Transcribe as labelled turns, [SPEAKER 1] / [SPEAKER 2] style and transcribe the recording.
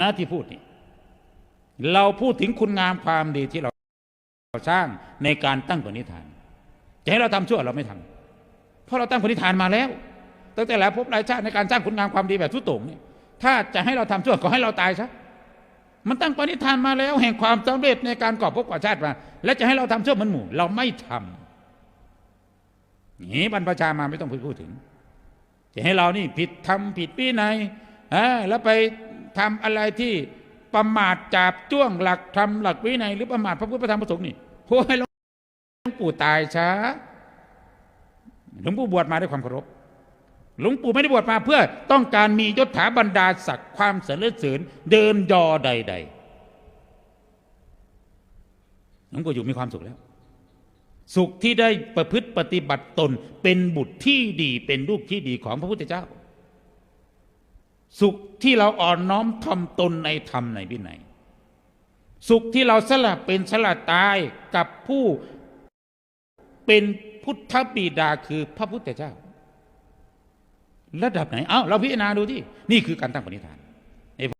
[SPEAKER 1] นะที่พูดนี่เราพูดถึงคุณงามความดีที่เราสร้างในการตั้งปณิธานจะให้เราทำชั่วเราไม่ทำเพราะเราตั้งปณิธานมาแล้ว ตั้งแต่หลายภพหลายชาติในการสร้างคุณงามความดีแบบทุตงเนี่ยถ้าจะให้เราทำชั่วก็ให้เราตายซะมันตั้งปณิธานมาแล้ว แห่งความสำเร็จในการก่อภพก่อชาติมา และจะให้เราทำชั่วมันหมู่ เราไม่ทำนี่บรรพชามาไม่ต้องพูดถึง จะให้เรานี่ผิดทำผิดวินัยอ่าแล้วไป ทำอะไรที่ประมาทจาบจ้วงหลักธรรมหลักวินัยหรือประมาทพระพุทธพระธรรมพระสงฆ์นี่โอ้ยหลวงปู่ตายช้าหลวงปู่บวชมาด้วยความเคารพหลวงปู่ไม่ได้บวชมาเพื่อต้องการมียศถาบรรดาศักดิ์ความสรรเสริญเดินยอใด ๆ หลวงปู่อยู่มีความสุขแล้ว สุขที่ได้ประพฤติปฏิบัติตนเป็นบุตรที่ดีเป็นลูกที่ดีของพระพุทธเจ้า สุขที่เราอ่อนน้อมทำตนในธรรมในวินัยสุขที่เราสละเป็นสละตายกับผู้เป็นพุทธบิดาคือพระพุทธเจ้า ระดับไหน เอ้าเราพิจารณาดูที่นี่คือการตั้งปณิธาน